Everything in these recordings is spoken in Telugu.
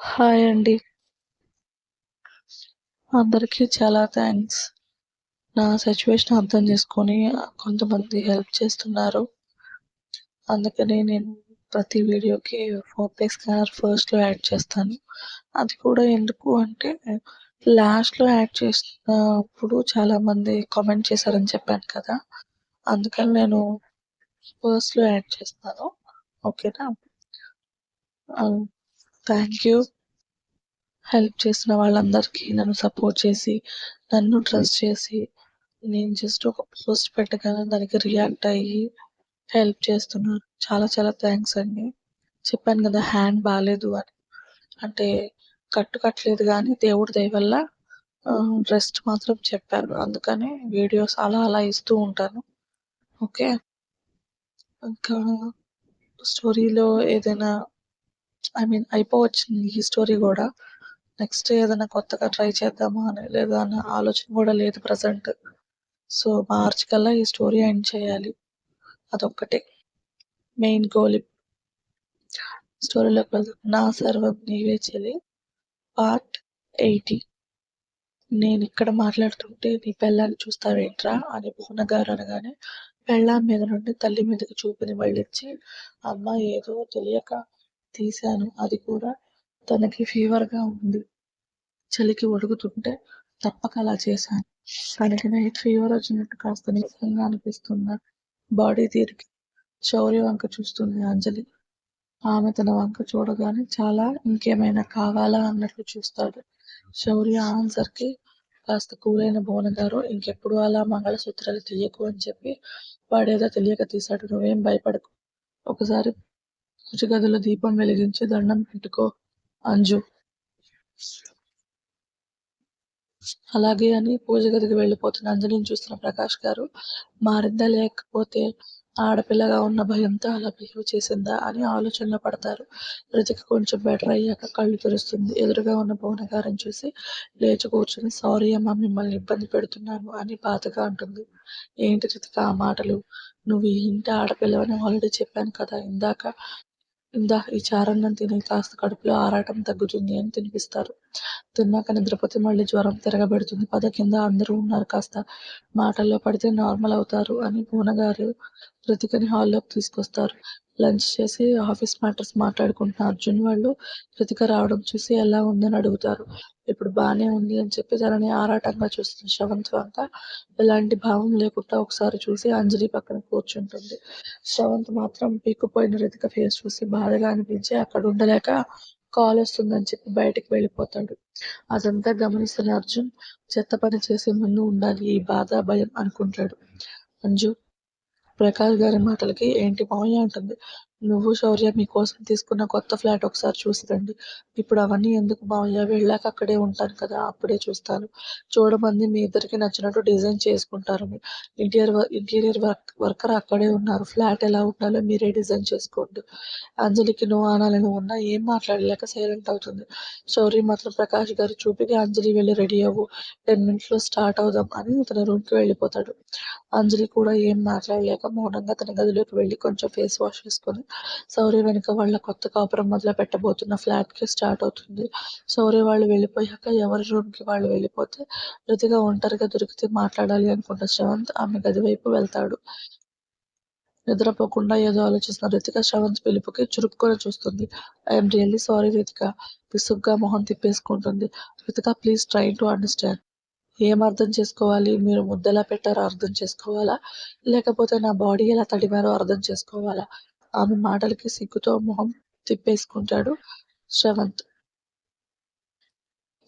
హాయ్ అండి. అందరికీ చాలా థ్యాంక్స్ నా సిచ్యువేషన్ అర్థం చేసుకొని కొంతమంది హెల్ప్ చేస్తున్నారు. అందుకనే నేను ప్రతి వీడియోకి ఫోన్‌పే స్కానర్ ఫస్ట్‌లో యాడ్ చేస్తాను. అది కూడా ఎందుకు అంటే లాస్ట్‌లో యాడ్ చేసినప్పుడు చాలామంది కామెంట్ చేశారని చెప్పాను కదా! అందుకని నేను ఫస్ట్‌లో యాడ్ చేస్తాను. ఓకేనా? Thank you. హెల్ప్ చేసిన వాళ్ళందరికీ నన్ను సపోర్ట్ చేసి, నన్ను ట్రస్ట్ చేసి, నేను జస్ట్ ఒక పోస్ట్ పెట్టగానే దానికి రియాక్ట్ అయ్యి హెల్ప్ చేస్తున్నారు. చాలా చాలా థ్యాంక్స్ అండి. చెప్పాను కదా! హ్యాండ్ బాగాలేదు అని. అంటే కట్టు కట్టలేదు కానీ దేవుడి దయ వల్ల రెస్ట్ మాత్రం చెప్పారు. అందుకని వీడియోస్ అలా అలా ఇస్తూ ఉంటాను. ఓకే. ఇంకా స్టోరీలో ఏదైనా ఐ మీన్ అయిపోవచ్చింది ఈ స్టోరీ కూడా నెక్స్ట్ ఏదైనా కొత్తగా ట్రై చేద్దామా అని లేదా అన్న ఆలోచన కూడా లేదు ప్రజెంట్ సో, మార్చ్ కల్లా ఈ స్టోరీ ఎండ్ చేయాలి. అదొక్కటే మెయిన్ గోల్. స్టోరీలోకి వెళ్దాం. నా సర్వం నీవే చెలి పార్ట్ ఎయిటీ నేను ఇక్కడ మాట్లాడుతుంటే నీ పెళ్ళాన్ని చూస్తావేంట్రా అని భువన గారు అనగానే పెళ్ళాం మీద నుండి తల్లి మీదకి చూపుని మళ్ళించి అమ్మ ఏదో తెలియక తీశాను. అది కూడా తనకి ఫీవర్‌గా ఉంది. చలికి ఒడుగుతుంటే తప్పక అలా చేశాను. తనకి నైట్ ఫీవర్ వచ్చినట్టు కాస్త నీరసంగా అనిపిస్తున్న బాడీ తీరికి శౌర్య వంక చూస్తుంది అంజలి. ఆమె తన వంక చూడగానే చాలా ఇంకేమైనా కావాలా అన్నట్లు చూస్తాడు. శౌర్య ఆన్సర్‌కి కాస్త కూలైన భువన గారు ఇంకెప్పుడు అలా మంగళసూత్రాలు తీయకు అని చెప్పి వాడేదో తెలియక తీశాడు. నువ్వేం భయపడకు. ఒకసారి పూజ గదిలో దీపం వెలిగించి దండం పెట్టుకో అంజు. అలాగే అని పూజ గదికి వెళ్ళిపోతున్న అంజలిని చూస్తున్న ప్రకాష్ గారు మారిందా లేకపోతే ఆడపిల్లగా ఉన్న భయంతో అలా బిహేవ్ చేసిందా అని ఆలోచనలో పడతారు. రుతికి కొంచెం బెటర్ అయ్యాక కళ్ళు తెరుస్తుంది. ఎదురుగా ఉన్న భువన చూసి లేచి కూర్చుని సారీ అమ్మ మిమ్మల్ని ఇబ్బంది పెడుతున్నాను అని బాధగా అంటుంది. ఏంటి రితిక ఆ మాటలు? నువ్వు ఈ ఇంటి ఆడపిల్లవని ఆల్రెడీ చెప్పాను కదా ఇందాక. ఇందా ఈ చారన్నం తిని కాస్త కడుపులో ఆరాటం తగ్గుతుంది అని తినిపిస్తారు. తిన్నాక నిద్రపోతే మళ్ళీ జ్వరం తిరగబెడుతుంది. పద కింద అందరూ ఉన్నారు కాస్త మాటల్లో పడితే నార్మల్ అవుతారు అని పూనగారు రితికని హాల్లోకి తీసుకొస్తారు. లంచ్ చేసి ఆఫీస్ మ్యాటర్స్ మాట్లాడుకుంటున్న అర్జున్ వాళ్ళు కృతిక రావడం చూసి ఎలా ఉందని అడుగుతారు. ఇప్పుడు బానే ఉంది అని చెప్పి తనని ఆరాటంగా చూస్తున్న శ్రవంత్ అంతా ఎలాంటి భావం లేకుండా ఒకసారి చూసి అంజలి పక్కన కూర్చుంటుంది. శ్రవంత్ మాత్రం పీక్కుపోయిన రితిక ఫేస్ చూసి బాధగా అనిపించి అక్కడ ఉండలేక కాల్ వస్తుందని చెప్పి బయటికి వెళ్ళిపోతాడు. అదంతా గమనిస్తున్న అర్జున్ చెత్త పని చేసే ముందు ఉండాలి ఈ బాధ, భయం అనుకుంటాడు. అంజు ప్రకాష్ గారి మాటలకి ఏంటి మావయ్య అంటుంది. నువ్వు శౌర్య మీకోసం తీసుకున్న కొత్త ఫ్లాట్ ఒకసారి చూసి రండి. ఇప్పుడు అవన్నీ ఎందుకు మావయ్య వెళ్ళాక అక్కడే ఉంటాను కదా అప్పుడే చూస్తాను. చూడమంది మీ ఇద్దరికి నచ్చినట్టు డిజైన్ చేసుకుంటారు. ఇంటీరియర్ ఇంటీరియర్ వర్క్ వర్కర్ అక్కడే ఉన్నారు. ఫ్లాట్ ఎలా ఉండాలో మీరే డిజైన్ చేసుకోండి. అంజలికి నో అనాలని ఉన్నా ఏం మాట్లాడలేక సైలెంట్ అవుతుంది. శౌర్య మాత్రం ప్రకాష్ గారి చూపిగా అంజలి వెళ్ళి రెడీ అవ్వు. టెన్ మినిట్స్‌లో స్టార్ట్ అవుదాం అని తన రూమ్‌కి వెళ్ళిపోతాడు. అంజలి కూడా ఏం మాట్లాడలేక మౌనంగా తన గదిలోకి వెళ్ళి కొంచెం ఫేస్ వాష్ చేసుకొని శౌర్య వెనుక వాళ్ళ కొత్త కాపురం మొదలు పెట్టబోతున్న ఫ్లాట్‌కి స్టార్ట్ అవుతుంది. శౌర్య వాళ్ళు వెళ్ళిపోయాక ఎవరి రూమ్‌కి వాళ్ళు వెళ్ళిపోతే రితిక ఒంటరిగా దొరికితే మాట్లాడాలి అనుకున్న శ్రవంత్ ఆమె గది వైపు వెళ్తాడు. నిద్రపోకుండా ఏదో ఆలోచిస్తున్న రితిక శ్రవంత్ పిలుపుకి చురుక్కున చూస్తుంది. ఐఎమ్ రియల్లీ సారీ రితిక విసుగ్గా మొహం తిప్పేసుకుంటుంది. Ritika please try to understand. ఏం అర్థం చేసుకోవాలి? మీరు ముద్దలా పెట్టారో అర్థం చేసుకోవాలా? లేకపోతే నా బాడీ ఎలా తడిమారో అర్థం చేసుకోవాలా? ఆమె మాటలకి సిగ్గుతో మొహం తిప్పేసుకుంటాడు శ్రవంత్.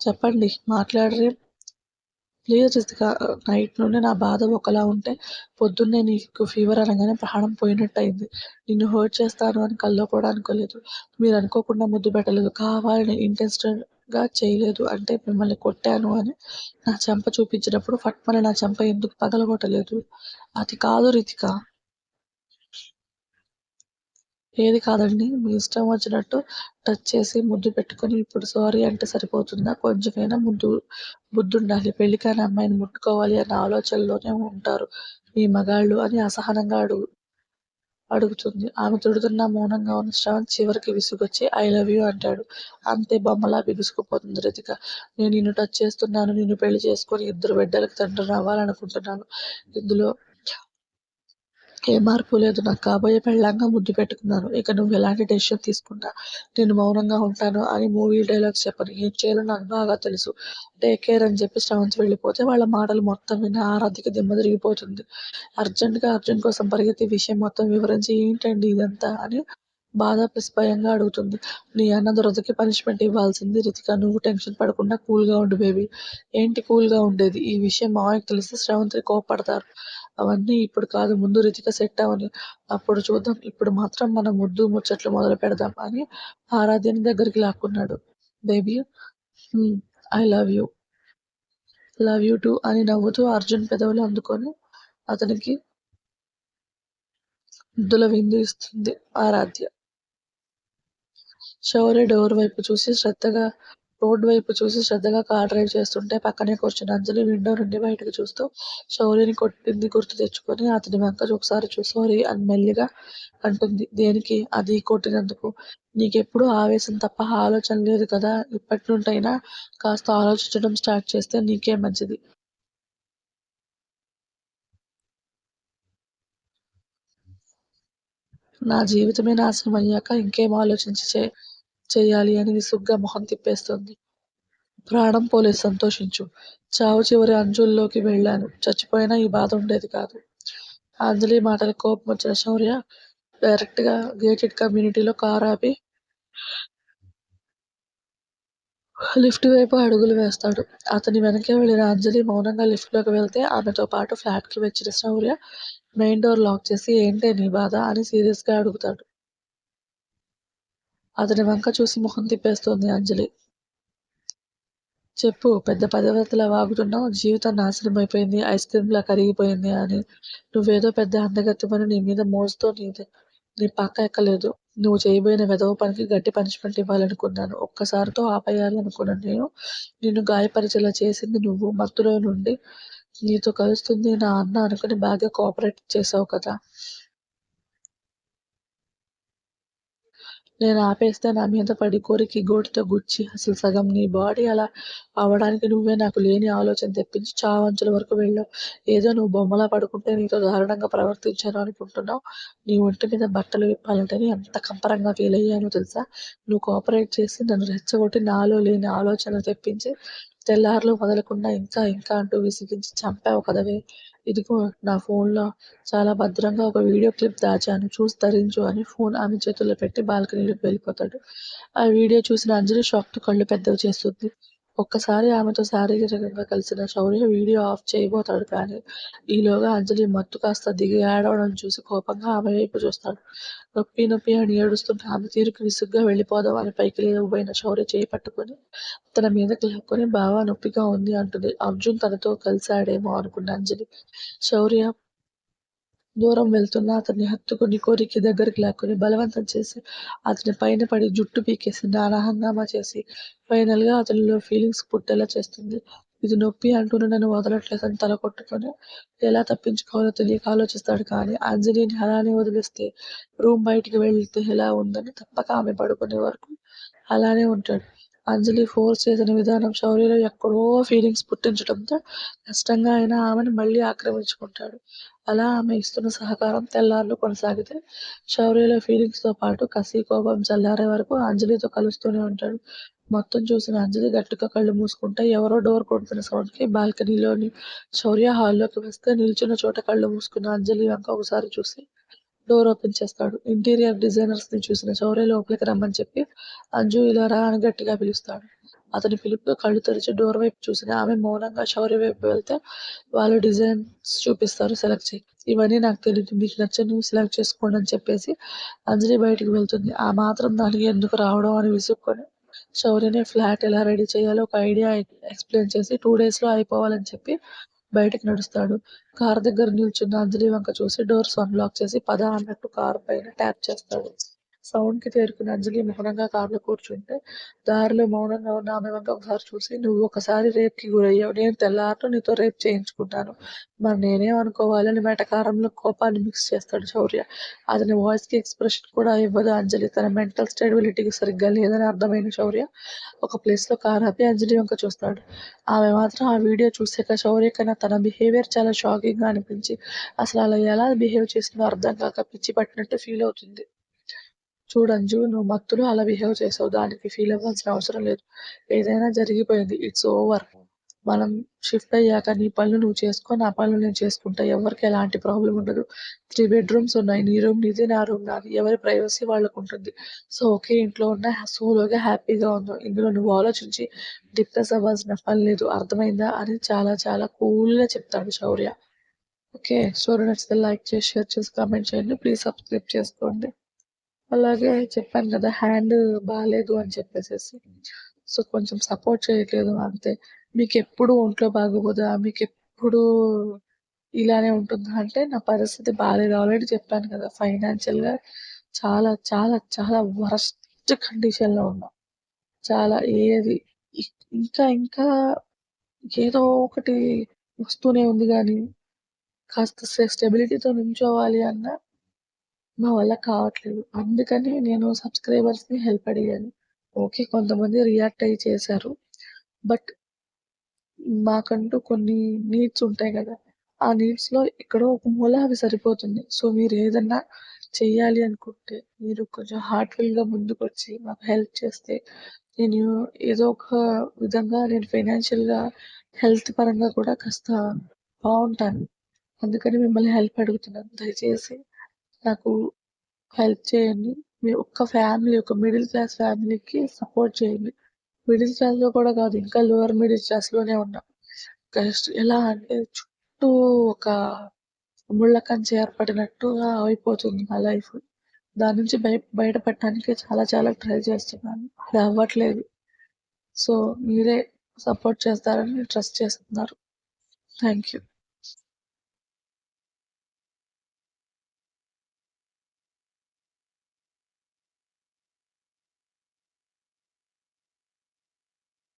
చెప్పండి మాట్లాడరే ప్లీజ్ రితిక నైట్ నుండి నా బాధ ఒకలా ఉంటే పొద్దున్నే నీకు ఫీవర్ అనగానే ప్రాణం పోయినట్టయింది. నిన్ను హర్ట్ చేస్తాను అని కల్లో కూడా అనుకోలేదు. మీరు అనుకోకుండా ముద్దు పెట్టలేదు. కావాలని ఇంటెన్షన్‌గా చేయలేదు. అంటే మిమ్మల్ని కొట్టాను అని నా చెంప చూపించినప్పుడు ఫట్మని నా చెంప ఎందుకు పగలగొట్టలేదు? అది కాదు రితిక. ఏది కాదండి? మీ ఇష్టం వచ్చినట్టు టచ్ చేసి ముద్దు పెట్టుకొని ఇప్పుడు సారీ అంటే సరిపోతుందా? కొంచెమైనా ముద్దు బుద్ధుండాలి. పెళ్ళి కాని అమ్మాయిని ముట్టుకోవాలి అన్న ఆలోచనలోనే ఉంటారు మీ మగాళ్ళు అని అసహనంగా అడుగు అడుగుతుంది. ఆమె తుడుతున్న మౌనంగా ఉన్న శ్రవణ్ చివరికి విసుగొచ్చి ఐ లవ్ యూ అంటాడు. అంతే బొమ్మలా బిగుసుకుపోతుంది రతిక నేను నిన్ను టచ్ చేస్తున్నాను. నిన్ను పెళ్ళి చేసుకొని ఇద్దరు బిడ్డలకు తండ్రిని అవ్వాలనుకుంటున్నాను. ఇందులో ఏ మార్పు లేదు. నాకు కాబోయే పెళ్ళంగా ముద్దు పెట్టుకున్నాను. ఇక నువ్వు ఎలాంటి డెసిషన్ తీసుకున్నా నేను మౌనంగా ఉంటాను అని మూవీ డైలాగ్స్ చెప్పను. ఏం చేయాలో నాకు బాగా తెలుసు. టేక్ కేర్ అని చెప్పి శ్రవంతి వెళ్ళిపోతే వాళ్ళ మాటలు మొత్తం విన ఆరాధిక దిమ్మ తిరిగిపోతుంది. అర్జెంట్గా అర్జున్ కోసం పరిగెత్తి విషయం మొత్తం వివరించి ఏంటండి ఇదంతా అని బాధ ప్లస్ భయంగా అడుగుతుంది. నీ అన్న దొరదకి పనిష్మెంట్ ఇవ్వాల్సింది రితిక. నువ్వు టెన్షన్ పడకుండా కూల్గా ఉండు బేబీ. ఏంటి కూల్గా ఉండేది? ఈ విషయం మామయ్యకు తెలిస్తే శ్రవంతి కోప్పడతారు. అవన్నీ ఇప్పుడు కాదు ముందు రితిక సెట్ అవని. అప్పుడు చూద్దాం. ఇప్పుడు మాత్రం మనం ముద్దు ముచ్చట్లు మొదలు పెడదాం అని ఆరాధ్యని దగ్గరికి లాక్కున్నాడు. Baby I love you. Love you too అని నవ్వుతూ అర్జున్ పెదవులు అందుకొని అతనికి ముద్దుల విందు ఇస్తుంది ఆరాధ్య. శౌర్య డోర్ వైపు చూసి శ్రద్ధగా రోడ్ వైపు చూసి శ్రద్ధగా కార్ డ్రైవ్ చేస్తుంటే పక్కనే కూర్చుని అంజలి విండో నుండి బయటకు చూస్తూ శౌర్యని కొట్టింది గుర్తు తెచ్చుకొని అతని వెంక ఒకసారి చూసి అని మెల్లిగా అంటుంది. దేనికి? అది కొట్టినందుకు. నీకెప్పుడు ఆవేశం తప్ప ఆలోచన లేదు కదా ఇప్పటి నుండైనా కాస్త ఆలోచించడం స్టార్ట్ చేస్తే నీకే మంచిది. నా జీవితమే నాశనం అయ్యాక ఇంకేం ఆలోచించి చే చెయ్యాలి అని విసుగ్గా మొహం తిప్పేస్తుంది. ప్రాణం పోలే సంతోషించు. చావు చివరి అంజుల్లోకి వెళ్ళాను. చచ్చిపోయినా ఈ బాధ ఉండేది కాదు. అంజలి మాటలకు కోపం వచ్చిన శౌర్య డైరెక్ట్గా గేటెడ్ కమ్యూనిటీలో కారు ఆపి లిఫ్ట్ వైపు అడుగులు వేస్తాడు. అతని వెనకే వెళ్ళిన అంజలి మౌనంగా లిఫ్ట్లోకి వెళ్తే ఆమెతో పాటు ఫ్లాట్కి వచ్చిన శౌర్య మెయిన్ డోర్ లాక్ చేసి ఏంటే నీ బాధ అని సీరియస్గా అడుగుతాడు. అతని వంక చూసి మొహం తిప్పేస్తోంది అంజలి. చెప్పు పెద్ద పదవతలా వాగుతున్నావు. జీవితం నాశనం అయిపోయింది. ఐస్ క్రీమ్లా కరిగిపోయింది అని. నువ్వేదో పెద్ద అందగత్యమని నీ మీద మోజుతో నీ పక్క ఎక్కలేదు. నువ్వు చేయబోయిన వెదవ పనికి గట్టి పనిష్మెంట్ ఇవ్వాలనుకున్నాను. ఒక్కసారితో ఆపేయాలనుకున్నాను నేను నిన్ను గాయపరిచేలా చేసింది నువ్వు. మత్తులో నుండి నీతో కలుస్తుంది నా అన్న అనుకుని బాగా కోఆపరేట్ చేసావు కదా. నేను ఆపేస్తే నా మీద పడి కోరికి గోటితో గుచ్చి అసలు సగం నీ బాడీ అలా అవడానికి నువ్వే నాకు లేని ఆలోచన తెప్పించి చావంచుల వరకు వెళ్ళావు. ఏదో నువ్వు బొమ్మలా పడుకుంటే నీతో దారుణంగా ప్రవర్తించాను అనుకుంటున్నావు. నీ ఒంటి మీద బట్టలు విప్పాలంటేనే ఎంత కంపరంగా ఫీల్ అయ్యానో తెలుసా. నువ్వు కోఆపరేట్ చేసి నన్ను రెచ్చగొట్టి నాలో లేని ఆలోచనలు తెప్పించి తెల్లార్లు వదలకుండా ఇంకా ఇంకా అంటూ విసిగించి చంపావు కదవే. ఇదిగో నా ఫోన్లో చాలా భద్రంగా ఒక వీడియో క్లిప్ దాచాను. చూసి ధరించు అని ఫోన్ ఆమె చేతుల్లో పెట్టి బాల్కనీలోకి వెళ్ళిపోతాడు. ఆ వీడియో చూసిన అంజలి షాక్తో కళ్ళు పెద్దవి చేస్తుంది. ఒక్కసారి ఆమెతో శారీరకంగా కలిసిన శౌర్య వీడియో ఆఫ్ చేయబోతాడు కానీ, ఈలోగా అంజలి మత్తు కాస్త దిగి ఏడవడం చూసి కోపంగా ఆమె వైపు చూస్తాడు. నొప్పి నొప్పి అని ఏడుస్తుంటే ఆమె తీరుకు విసుగ్గా వెళ్ళిపోదాం అని పైకి లేవబోయిన శౌర్య చేయి పట్టుకొని తన మీదకి లాక్కొని బాగా నొప్పిగా ఉంది అంటుంది. అర్జున్ తనతో కలిశాడేమో అనుకున్న అంజలి శౌర్య దూరం వెళ్తున్న అతన్ని హత్తుకుని కోరికి దగ్గరికి లాక్కుని బలవంతం చేసి అతని పైన పడి జుట్టు పీకేసి నానా హంగామా చేసి ఫైనల్గా అతనిలో ఫీలింగ్స్ పుట్టేలా చేస్తుంది. ఇది నొప్పి అంటూనే నన్ను వదలట్లేదని తల కొట్టుకొని ఎలా తప్పించుకోవాలో తెలియక ఆలోచిస్తాడు కానీ అంజలిని అలానే వదిలేస్తే రూమ్ బయటికి వెళ్తే ఎలా ఉందని తప్పక ఆమె పడుకునే వరకు అలానే ఉంటాడు. అంజలి ఫోర్స్ చేసిన విధానం శౌర్యలో ఎక్కడో ఫీలింగ్స్ పుట్టించడంతో కష్టంగా అయినా ఆమెను మళ్ళీ ఆక్రమించుకుంటాడు. అలా ఆమె ఇస్తున్న సహకారం తెల్లార్లు కొనసాగితే శౌర్యలో ఫీలింగ్స్తో పాటు కసి, కోపం చల్లారే వరకు అంజలితో కలుస్తూనే ఉంటాడు. మొత్తం చూసిన అంజలి గట్టిగా కళ్ళు మూసుకుంటే ఎవరో డోర్ కొడుతున్న సౌండ్కి బాల్కనీలోని శౌర్య హాల్లోకి వస్తే నిల్చున్న చోట కళ్ళు మూసుకున్న అంజలి వంక ఒకసారి చూసి డోర్ ఓపెన్ చేస్తాడు. ఇంటీరియర్ డిజైనర్స్ని చూసిన శౌర్య లోపలికి రమ్మని చెప్పి అంజు ఇలా రా అని గట్టిగా పిలుస్తాడు. అతని పిలుపుకి కళ్ళు తెరిచి డోర్ వైపు చూసిన ఆమె మౌనంగా శౌర్య వైపు వెళ్తే వాళ్ళు డిజైన్స్ చూపిస్తారు సెలెక్ట్ చేయి ఇవన్నీ నాకు తెలియదు మీకు నచ్చని నువ్వు సెలెక్ట్ చేసుకోండి అని చెప్పేసి అంజలి బయటికి వెళ్తుంది. ఆ మాత్రం దానికి ఎందుకు రావడం అని విసుక్కొని శౌర్యని ఫ్లాట్ ఎలా రెడీ చేయాలో ఒక ఐడియా ఎక్స్ప్లెయిన్ చేసి టూ డేస్లో అయిపోవాలని చెప్పి బయటికి నడుస్తాడు. కార్ దగ్గర నిల్చున్న అంజలి వంక చూసి డోర్స్ అన్లాక్ చేసి పద అన్నట్టు కార్ పైన ట్యాప్ చేస్తాడు. సౌండ్‌కి తేరుకుని అంజలి మౌనంగా కారులో కూర్చుంటే, దారిలో మౌనంగా ఉన్న ఆమె వంక ఒకసారి చూసి, "నువ్వు ఒకసారి రేప్‌కి గురయ్యావు. నేను తెల్లారితో నీతో రేప్ చేయించుకుంటాను మరి నేనేం అనుకోవాలని మెటకారంలో కోపాన్ని మిక్స్ చేస్తాడు శౌర్య. అతని వాయిస్‌కి ఎక్స్‌ప్రెషన్ కూడా ఇవ్వదు అంజలి. తన మెంటల్ స్టెబిలిటీ సరిగ్గా లేదని అర్థమైన శౌర్య ఒక ప్లేస్‌లో కారు ఆపి అంజలి వంక చూస్తాడు. ఆమె మాత్రం ఆ వీడియో చూసాక శౌర్య కన్నా తన బిహేవియర్ చాలా షాకింగ్‌గా అనిపించి, అసలు అలా ఎలా బిహేవ్ చేసిందో అర్థం కాక పిచ్చి పట్టినట్టు ఫీల్ అవుతుంది. చూడంజు నువ్వు మత్తులు అలా బిహేవ్ చేసావు. దానికి ఫీల్ అవ్వాల్సిన అవసరం లేదు. ఏదైనా జరిగిపోయింది. It's over. మనం షిఫ్ట్ అయ్యాక నీ పనులు నువ్వు చేసుకో. నా పనులు నేను చేసుకుంటా. ఎవరికి ఎలాంటి ప్రాబ్లమ్ ఉండదు. త్రీ బెడ్‌రూమ్స్ ఉన్నాయి. నీ రూమ్ నీది. నా రూమ్ నాది. ఎవరి ప్రైవసీ వాళ్ళకుంటుంది. సో ఒకే ఇంట్లో ఉన్న సోలోగా హ్యాపీగా ఉందో ఇందులో నువ్వు ఆలోచించి డిప్రెస్ అవ్వాల్సిన పని లేదు. అర్థమైందా? అని చాలా చాలా కూల్‌గా చెప్తాడు శౌర్య. ఓకే. స్టోరీ నచ్చితే లైక్ చేసి, షేర్ చేసి, కామెంట్ చేయండి. ప్లీజ్ సబ్స్క్రైబ్ చేసుకోండి. అలాగే చెప్పాను కదా! హ్యాండ్ బాగాలేదు అని చెప్పేసేసి. సో కొంచెం సపోర్ట్ చేయట్లేదు అంతే. మీకు ఎప్పుడు ఒంట్లో బాగోదా? మీకెప్పుడూ ఇలానే ఉంటుందా? అంటే నా పరిస్థితి బాగాలేదు ఆల్రెడీ చెప్పాను కదా! ఫైనాన్షియల్‌గా చాలా చాలా చాలా వరస్ట్ కండిషన్‌లో ఉన్నా. చాలా ఏది ఇంకా ఇంకా ఏదో ఒకటి వస్తూనే ఉంది కానీ కాస్త స్టెబిలిటీతో నించోవాలి అన్నా మా వల్ల కావట్లేదు. అందుకని నేను సబ్స్క్రైబర్స్‌ని హెల్ప్ అడిగాను. ఓకే. కొంతమంది రియాక్ట్ అయ్యి చేశారు. బట్ మాకంటూ కొన్ని నీడ్స్ ఉంటాయి కదా ఆ నీడ్స్‌లో ఎక్కడో ఒక మూల అవి సరిపోతుంది. సో మీరు ఏదన్నా చెయ్యాలి అనుకుంటే, మీరు కొంచెం హార్ట్‌ఫుల్‌గా ముందుకొచ్చి మాకు హెల్ప్ చేస్తే, నేను ఏదో ఒక విధంగా నేను ఫైనాన్షియల్‌గా, హెల్త్ పరంగా కూడా కాస్త బాగుంటాను అందుకని మిమ్మల్ని హెల్ప్ అడుగుతున్నాను. దయచేసి నాకు హెల్ప్ చేయండి. మీ ఒక్క ఫ్యామిలీ ఒక మిడిల్ క్లాస్ ఫ్యామిలీకి సపోర్ట్ చేయండి. మిడిల్ క్లాస్‌లో కూడా కాదు ఇంకా లోయర్ మిడిల్ క్లాస్‌లోనే ఉన్నాం జస్ట్ ఎలా అంటే చుట్టూ ఒక ముళ్ళ కంచె ఏర్పడినట్టుగా అయిపోతుంది నా లైఫ్. దాని నుంచి బయ బయటపడటానికి చాలా చాలా ట్రై చేస్తున్నాను. అది అవ్వట్లేదు. సో మీరే సపోర్ట్ చేస్తారని ట్రస్ట్ చేస్తున్నారు. Thank you.